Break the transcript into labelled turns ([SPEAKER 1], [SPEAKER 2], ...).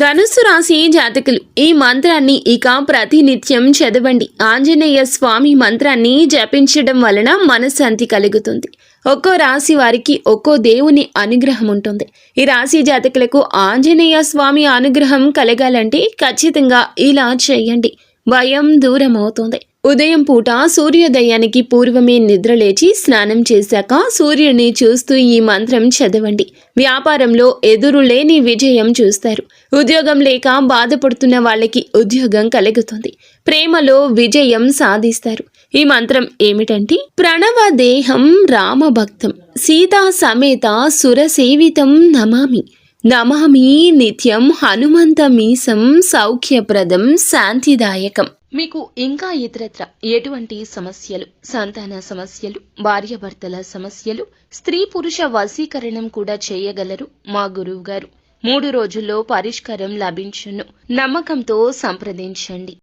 [SPEAKER 1] ధనుస్సు రాశి జాతకులు ఈ మంత్రాన్ని ఇక ప్రతినిత్యం చదవండి. ఆంజనేయ స్వామి మంత్రాన్ని జపించడం వలన మనశ్శాంతి కలుగుతుంది. ఒక్కో రాశి వారికి ఒక్కో దేవుని అనుగ్రహం ఉంటుంది. ఈ రాశి జాతకులకు ఆంజనేయ స్వామి అనుగ్రహం కలగాలంటే ఖచ్చితంగా ఇలా చేయండి. భయం దూరం అవుతుంది ఉదయం పూట సూర్యోదయానికి పూర్వమే నిద్రలేచి స్నానం చేశాక సూర్యుని చూస్తూ ఈ మంత్రం చదవండి. వ్యాపారంలో ఎదురు లేని విజయం చూస్తారు. ఉద్యోగం లేక బాధపడుతున్న వాళ్ళకి ఉద్యోగం కలుగుతుంది. ప్రేమలో విజయం సాధిస్తారు. ఈ మంత్రం ఏమిటంటే ప్రణవ దేహం రామభక్తం సీతా సమేత సురసేవితం నమామి. నమామి నిత్యం హనుమంతమీసం సౌఖ్యప్రదం శాంతిదాయకం. మీకు ఇంకా ఇతరత్ర ఎటువంటి సమస్యలు సంతాన సమస్యలు భార్యాభర్తల సమస్యలు స్త్రీ పురుష వశీకరణం కూడా చేయగలరు? మా గురువు గారు మూడు రోజుల్లో పరిష్కారం లభించును. నమ్మకంతో సంప్రదించండి.